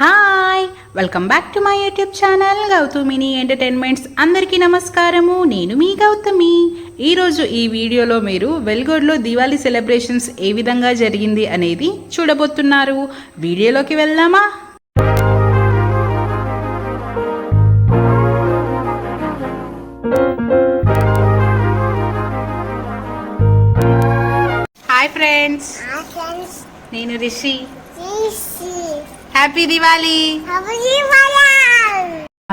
Hi welcome back to my YouTube channel Gautamini Entertainments అందరికీ నమస్కారము. నేను మీ గౌతమి. ఈరోజు ఈ వీడియోలో మీరు వెల్గోడ్లో దివాళీ సెలబ్రేషన్స్ ఏ విధంగా జరిగింది అనేది చూడబోతున్నారు. వీడియోలోకి వెళ్దామా? హాయ్ ఫ్రెండ్స్ నేను రిషి. హ్యాపీ దివాళీ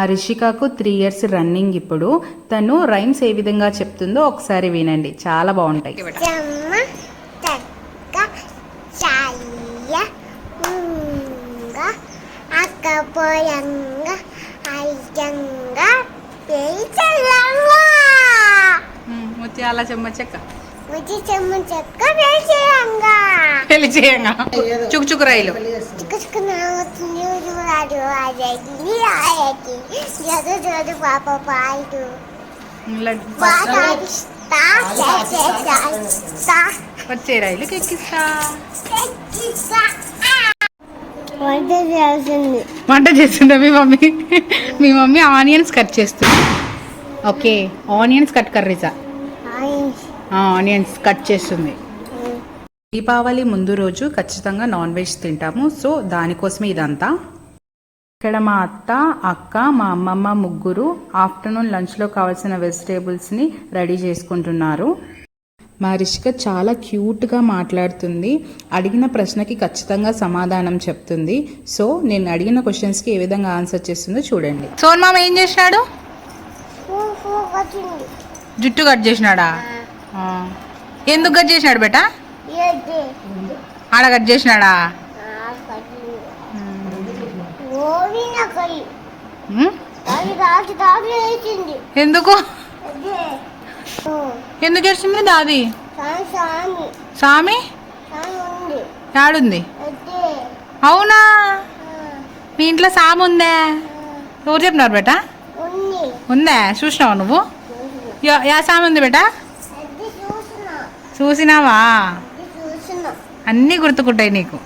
రిషికాకు త్రీ ఇయర్స్ రన్నింగ్ ఇప్పుడు. తను రైమ్స్ ఏ విధంగా చెప్తుందో ఒకసారి వినండి. చాలా బాగుంటాయి. అక్కపోయంగ అయ్యంగ ముత్యాల చెమ్మ చెక్క. చెక్క పెళ్ళి చేయంగా. చుక్ చుక్ రైలు. వచ్చే రైలు ఎక్కిస్తా. వంట చేయాల్సింది వంట మీ మమ్మీ? మీ మమ్మీ ఆనియన్స్ కట్ చేస్తుంది. ఓకే ఆనియన్స్ కట్ కర్రీసా? ఆనియన్స్ కట్ చేస్తుంది. దీపావళి ముందు రోజు ఖచ్చితంగా నాన్ వెజ్ తింటాము. సో దానికోసమే ఇదంతా. ఇక్కడ మా అత్త అక్క మా అమ్మమ్మ ముగ్గురు ఆఫ్టర్నూన్ లంచ్లో కావాల్సిన వెజిటేబుల్స్ని రెడీ చేసుకుంటున్నారు. మా రిషిక చాలా క్యూట్గా మాట్లాడుతుంది. అడిగిన ప్రశ్నకి ఖచ్చితంగా సమాధానం చెప్తుంది. సో నేను అడిగిన క్వశ్చన్స్కి ఏ విధంగా ఆన్సర్ చేస్తుందో చూడండి. సోన్ మామ ఏం చేసినాడు? జుట్టు కట్ చేసినాడా. ఎందుకు కట్ చేసినాడు బేటా? ఆడ కట్ చేసినాడా? ఎందుకు? ఎందుకు ఏడ్చింది దాది? సామి? ఆడుంది యాడుంది? అవునా? మీ ఇంట్లో సామి ఉందే? ఎవరు చెప్పినారు బేటా? ఉందా? చూసినావా నువ్వు? యా- సామి ఉంది బేటా? చూసినావా? అన్నీ గుర్తుకుంటాయి నీకు.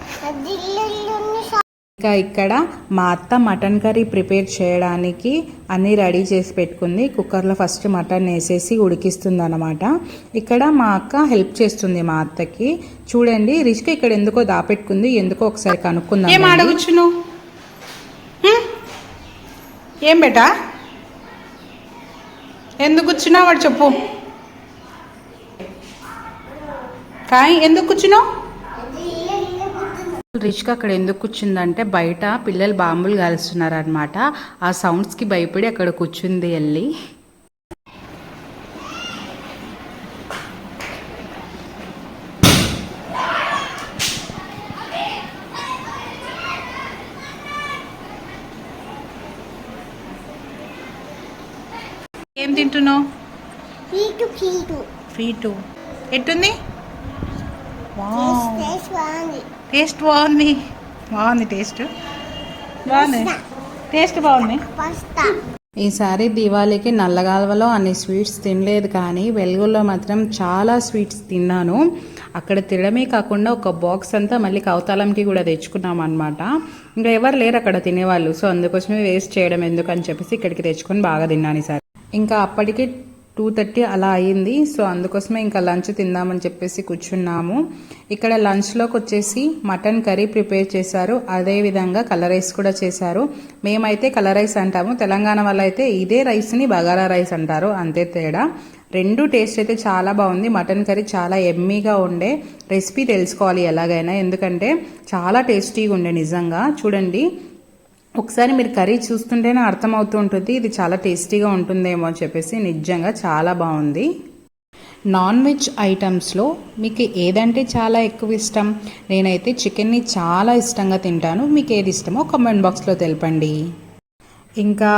ఇంకా ఇక్కడ మా అత్త మటన్ కర్రీ ప్రిపేర్ చేయడానికి అన్నీ రెడీ చేసి పెట్టుకుంది. కుక్కర్లో ఫస్ట్ మటన్ వేసేసి ఉడికిస్తుంది అనమాట ఇక్కడ మా అక్క హెల్ప్ చేస్తుంది మా అత్తకి. చూడండి రిష్క ఇక్కడ ఎందుకో దాపెట్టుకుంది ఎందుకో ఒకసారి కనుక్కుందాం ఏం అడగచ్చు నువ్వు ఏం బేటా? ఎందుకు కూర్చున్నావు వాడు చెప్పు. కాయ్ ఎందుకు కూర్చున్నావు? రిష్క అక్కడ ఎందుకు కూర్చుందంటే బయట పిల్లలు బాంబులు కాలుస్తున్నారు అనమాట ఆ సౌండ్స్కి భయపడి అక్కడ కూర్చుంది వెళ్ళి ఏం తింటున్నావు? ఫీటు ఎట్టుంది? టేస్ట్ టేస్ట్ బాగుంది టేస్ట్ బాగుంది టేస్ట్ బాగుంది టేస్ట్ బాగుంది పస్తా ఈసారి దీవాళీకి నల్లగాల్వలో అన్ని స్వీట్స్ తినలేదు కానీ వెలుగులో మాత్రం చాలా స్వీట్స్ తిన్నాను. అక్కడ తినడమే కాకుండా ఒక బాక్స్ అంతా మళ్ళీ కౌతాలంకి కూడా తెచ్చుకున్నాం అనమాట ఇంకా ఎవరు లేరు అక్కడ తినేవాళ్ళు. సో అందుకోసమే వేస్ట్ చేయడం ఎందుకు అని చెప్పేసి ఇక్కడికి తెచ్చుకొని బాగా తిన్నాను ఈసారి. ఇంకా అప్పటికి టూ థర్టీ అలా అయ్యింది. సో అందుకోసమే ఇంకా లంచ్ తిందామని చెప్పేసి కూర్చున్నాము. ఇక్కడ లంచ్లోకి వచ్చేసి మటన్ కర్రీ ప్రిపేర్ చేశారు. అదేవిధంగా కలర్ రైస్ కూడా చేశారు. మేమైతే కలర్ రైస్ అంటాము. తెలంగాణ వాళ్ళు అయితే ఇదే రైస్ని బగారా రైస్ అంటారు. అంతే తేడా. రెండు టేస్ట్ అయితే చాలా బాగుంది. మటన్ కర్రీ చాలా ఎమ్మీగా ఉండే రెసిపీ తెలుసుకోవాలి ఎలాగైనా. ఎందుకంటే చాలా టేస్టీగా ఉండే నిజంగా. చూడండి. ఒకసారి మీరు కర్రీ చూస్తుంటేనే అర్థమవుతూ ఉంటుంది ఇది చాలా టేస్టీగా ఉంటుందేమో అని చెప్పేసి నిజంగా చాలా బాగుంది. నాన్ వెజ్ ఐటమ్స్లో మీకు ఏదంటే చాలా ఎక్కువ ఇష్టం? నేనైతే చికెన్ని చాలా ఇష్టంగా తింటాను. మీకు ఏది ఇష్టమో కామెంట్ బాక్స్లో తెలపండి. ఇంకా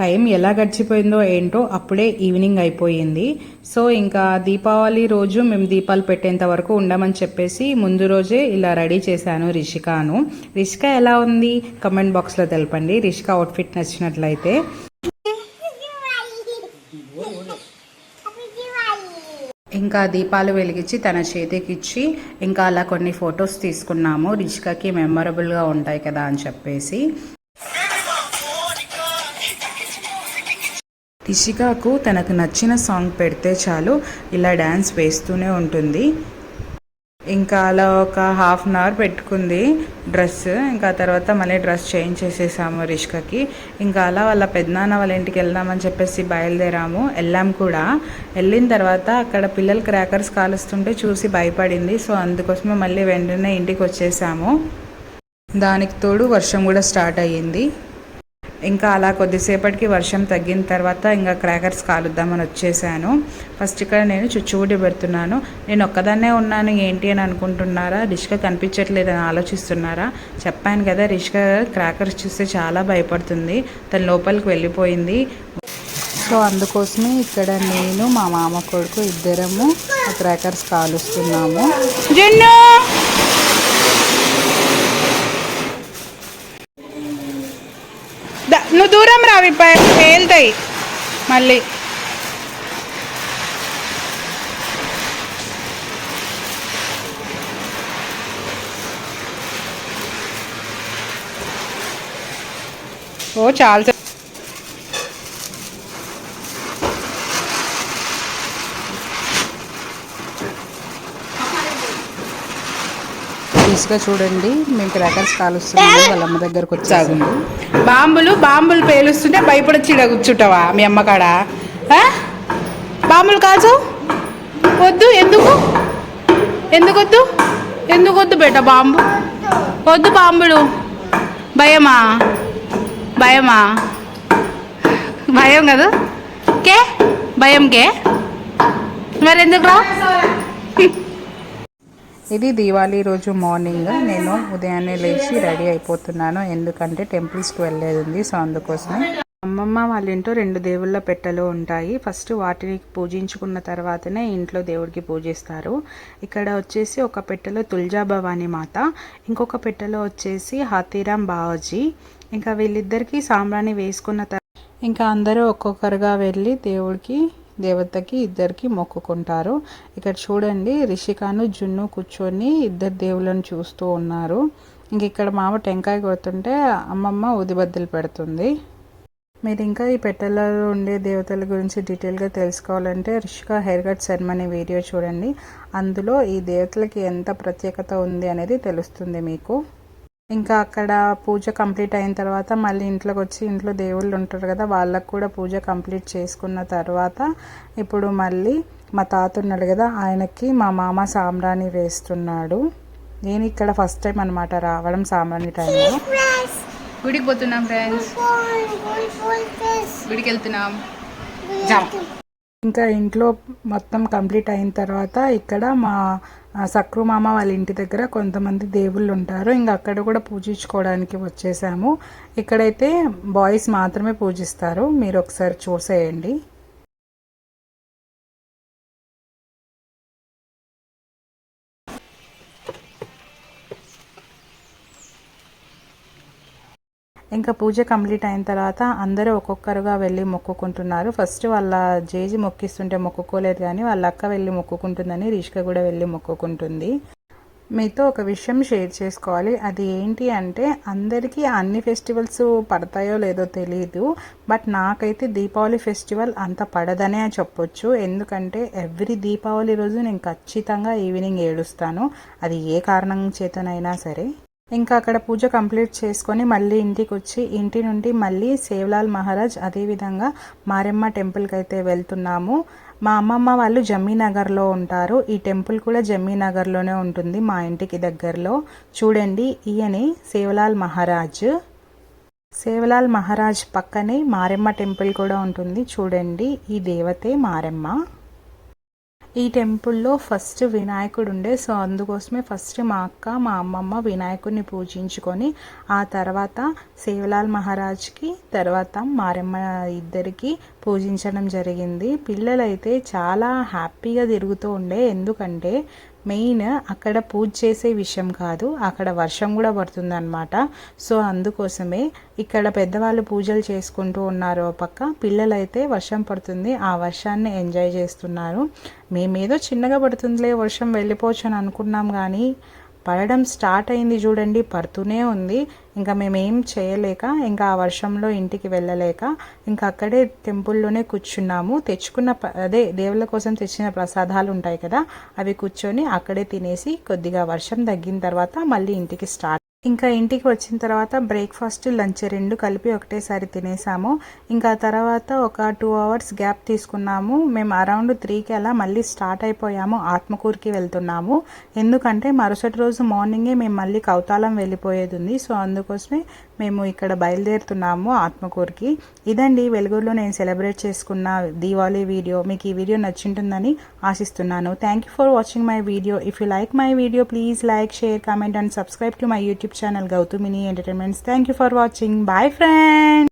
టైం ఎలా గడిచిపోయిందో ఏంటో అప్పుడే ఈవినింగ్ అయిపోయింది. సో ఇంకా దీపావళి రోజు మేము దీపాలు పెట్టేంత వరకు ఉండమని చెప్పేసి ముందు రోజే ఇలా రెడీ చేశాను రిషికాను. రిషిక ఎలా ఉంది? కమెంట్ బాక్స్లో తెలపండి. రిషిక అవుట్ఫిట్ నచ్చినట్లయితే. ఇంకా దీపాలు వెలిగించి తన చేతికి ఇచ్చి ఇంకా అలా కొన్ని ఫొటోస్ తీసుకున్నాము. రిషికకి మెమొరబుల్గా ఉంటాయి కదా అని చెప్పేసి. రిషికాకు తనకు నచ్చిన సాంగ్ పెడితే చాలు ఇలా డ్యాన్స్ వేస్తూనే ఉంటుంది. ఇంకా అలా ఒక హాఫ్ అన్ అవర్ పెట్టుకుంది డ్రెస్. ఇంకా తర్వాత మళ్ళీ డ్రెస్ చేంజ్ చేసేసాము రిష్కకి. ఇంకా అలా వాళ్ళ పెద్దనాన్న వాళ్ళ ఇంటికి వెళ్దామని చెప్పేసి బయలుదేరాము. వెళ్ళాం కూడా. వెళ్ళిన తర్వాత అక్కడ పిల్లలు క్రాకర్స్ కాలుస్తుంటే చూసి భయపడింది. సో అందుకోసమే మళ్ళీ వెంటనే ఇంటికి వచ్చేసాము. దానికి తోడు వర్షం కూడా స్టార్ట్ అయ్యింది. ఇంకా అలా కొద్దిసేపటికి వర్షం తగ్గిన తర్వాత ఇంకా క్రాకర్స్ కాలుద్దామని వచ్చేసాను. ఫస్ట్ ఇక్కడ నేను చుచ్చుబుడ్డి పెడుతున్నాను. నేను ఒక్కదాన్నే ఉన్నాను ఏంటి అని అనుకుంటున్నారా? రిష్క కనిపించట్లేదని ఆలోచిస్తున్నారా? చెప్పాను కదా రిష్క క్రాకర్స్ చూస్తే చాలా భయపడుతుంది. తన లోపలికి వెళ్ళిపోయింది. సో అందుకోసమే ఇక్కడ నేను మా మామ కొడుకు ఇద్దరము క్రాకర్స్ కాలుస్తున్నాము జున్ను ద- అవి పేలుతాయి మళ్ళీ. ఓ చాలా సే- చూడండి. మేము క్రాకర్స్ కాలుస్తున్నాము. వాళ్ళ అమ్మ దగ్గరకు వచ్చాము బాంబులు బాంబులు పేలుస్తుంటే భయపడొచ్చి చీడ కూర్చుంటావా మీ అమ్మ కాడ? బాంబులు కాచు వద్దు ఎందుకు? ఎందుకు వద్దు ఎందుకు వద్దు బేట బాంబు? వద్దు బాంబులు. భయమా? భయమా? భయం కదా? కే? భయం కే? మరి ఎందుకు రా ఇది దీవాళీ రోజు మార్నింగ్. నేను ఉదయాన్నే లేచి రెడీ అయిపోతున్నాను. ఎందుకంటే టెంపుల్స్కి వెళ్ళేది ఉంది సో అందుకోసమే. అమ్మమ్మ వాళ్ళ ఇంట్లో రెండు దేవుళ్ళ పెట్టెలు ఉంటాయి. ఫస్ట్ వాటిని పూజించుకున్న తర్వాతనే ఇంట్లో దేవుడికి పూజిస్తారు. ఇక్కడ వచ్చేసి ఒక పెట్టెలో తుల్జా భవానీ మాత ఇంకొక పెట్టెలో వచ్చేసి హాతీరామ్ బావాజీ. ఇంకా వీళ్ళిద్దరికీ సాంబ్రాణి వేసుకున్న తర్వాత ఇంకా అందరూ ఒక్కొక్కరుగా వెళ్ళి దేవుడికి దేవతకి ఇద్దరికి మొక్కుకుంటారు. ఇక్కడ చూడండి రిషికాను జున్ను కూర్చొని ఇద్దరు దేవుళ్ళని చూస్తూ ఉన్నారు. ఇంక ఇక్కడ మామ టెంకాయ కొడుతుంటే అమ్మమ్మ ఉదిబద్దలు పెడుతుంది. మీరు ఇంకా ఈ పెట్టెలలో ఉండే దేవతల గురించి డీటెయిల్గా తెలుసుకోవాలంటే Rishika hair cut ceremony video చూడండి. అందులో ఈ దేవతలకి ఎంత ప్రత్యేకత ఉంది అనేది తెలుస్తుంది మీకు. ఇంకా అక్కడ పూజ కంప్లీట్ అయిన తర్వాత మళ్ళీ ఇంట్లోకి వచ్చి ఇంట్లో దేవుళ్ళు ఉంటారు కదా వాళ్ళకు కూడా పూజ కంప్లీట్ చేసుకున్న తర్వాత ఇప్పుడు మళ్ళీ మా తాత ఉన్నాడు కదా ఆయనకి మా మామ సాంబ్రాణి వేస్తున్నాడు నేను ఇక్కడ ఫస్ట్ టైం అనమాట రావడం సాంబ్రాణి టైంలో గుడికి పోతున్నాం ఫ్రెండ్స్ గుడికి వెళ్తున్నాం ఇంకా ఇంట్లో మొత్తం కంప్లీట్ అయిన తర్వాత ఇక్కడ మా సక్రు మామ వాళ్ళ ఇంటి దగ్గర కొంతమంది దేవుళ్ళు ఉంటారు. ఇంకా అక్కడ కూడా పూజించుకోవడానికి వచ్చేసాము. ఇక్కడైతే బాయ్స్ మాత్రమే పూజిస్తారు. మీరు ఒకసారి చూసేయండి. ఇంకా పూజ కంప్లీట్ అయిన తర్వాత అందరూ ఒక్కొక్కరుగా వెళ్ళి మొక్కుకుంటున్నారు. ఫస్ట్ వాళ్ళ జేజి మొక్కిస్తుంటే మొక్కుకోలేదు కానీ వాళ్ళ అక్క వెళ్ళి మొక్కుకుంటుందని రిష్క కూడా వెళ్ళి మొక్కుకుంటుంది. మీతో ఒక విషయం షేర్ చేసుకోవాలి. అది ఏంటి అంటే అందరికీ అన్ని ఫెస్టివల్స్ పడతాయో లేదో తెలియదు బట్ నాకైతే దీపావళి ఫెస్టివల్ అంత పడదనే చెప్పొచ్చు. ఎందుకంటే ఎవ్రీ దీపావళి రోజు నేను ఖచ్చితంగా ఈవినింగ్ ఏడుస్తాను. అది ఏ కారణం చేతనైనా సరే. ఇంకా అక్కడ పూజ కంప్లీట్ చేసుకొని మళ్ళీ ఇంటికి వచ్చి ఇంటి నుండి మళ్ళీ సేవలాల్ మహారాజ్ అదేవిధంగా మారెమ్మ టెంపుల్కి అయితే వెళ్తున్నాము. మా అమ్మమ్మ వాళ్ళు జమ్మీనగర్లో ఉంటారు. ఈ టెంపుల్ కూడా జమ్మీనగర్లోనే ఉంటుంది మా ఇంటికి దగ్గరలో. చూడండి ఈయనే సేవలాల్ మహారాజ్. సేవలాల్ మహారాజ్ పక్కనే మారెమ్మ టెంపుల్ కూడా ఉంటుంది. చూడండి ఈ దేవతే మారెమ్మ. ఈ టెంపుల్లో ఫస్ట్ వినాయకుడు ఉండే. సో అందుకోసమే ఫస్ట్ మా అక్క మా అమ్మమ్మ వినాయకుడిని పూజించుకొని ఆ తర్వాత సేవలాల్ మహారాజ్కి తర్వాత మారెమ్మ ఇద్దరికి పూజించడం జరిగింది. పిల్లలైతే చాలా హ్యాపీగా తిరుగుతూ ఉండే. ఎందుకంటే మెయిన్ అక్కడ పూజ చేసే విషయం కాదు అక్కడ వర్షం కూడా పడుతుందన్నమాట. సో అందుకోసమే ఇక్కడ పెద్దవాళ్ళు పూజలు చేసుకుంటూ ఉన్నారు ఓ పక్క. పిల్లలైతే వర్షం పడుతుంది ఆ వర్షాన్ని ఎంజాయ్ చేస్తున్నారు. మేమేదో చిన్నగా పడుతుందిలే వర్షం వెళ్ళిపోవచ్చు అని అనుకున్నాం కానీ పడడం స్టార్ట్ అయింది చూడండి పడుతూనే ఉంది. ఇంకా మేము ఏం చేయలేక ఇంకా ఆ వర్షంలో ఇంటికి వెళ్ళలేక ఇంకా అక్కడే టెంపుల్లోనే కూర్చున్నాము. తెచ్చుకున్న ప- అదే దేవుళ్ళ కోసం తెచ్చిన ప్రసాదాలు ఉంటాయి కదా అవి కూర్చొని అక్కడే తినేసి కొద్దిగా వర్షం తగ్గిన తర్వాత మళ్ళీ ఇంటికి స్టార్ట్ ఇంకా ఇంటికి వచ్చిన తర్వాత బ్రేక్ఫాస్ట్ లంచ్ రెండు కలిపి ఒకటేసారి తినేసాము. ఇంకా తర్వాత ఒక టూ అవర్స్ గ్యాప్ తీసుకున్నాము. మేము అరౌండ్ త్రీకి అలా మళ్ళీ స్టార్ట్ అయిపోయాము. ఆత్మకూరుకి వెళ్తున్నాము. ఎందుకంటే మరుసటి రోజు మార్నింగే మేము మళ్ళీ కౌతాళం వెళ్ళిపోయేది ఉంది. సో అందుకోసమే మేము ఇక్కడ బయలుదేరుతున్నాము ఆత్మకూరుకి. ఇదండి వెలుగులో నేను సెలబ్రేట్ చేసుకున్న దీవాళీ వీడియో. మీకు ఈ వీడియో నచ్చింటుందని ఆశిస్తున్నాను. Thank you for watching my video if you like my video please like share comment and subscribe to my YouTube channel Gautamini Entertainments thank you for watching bye friend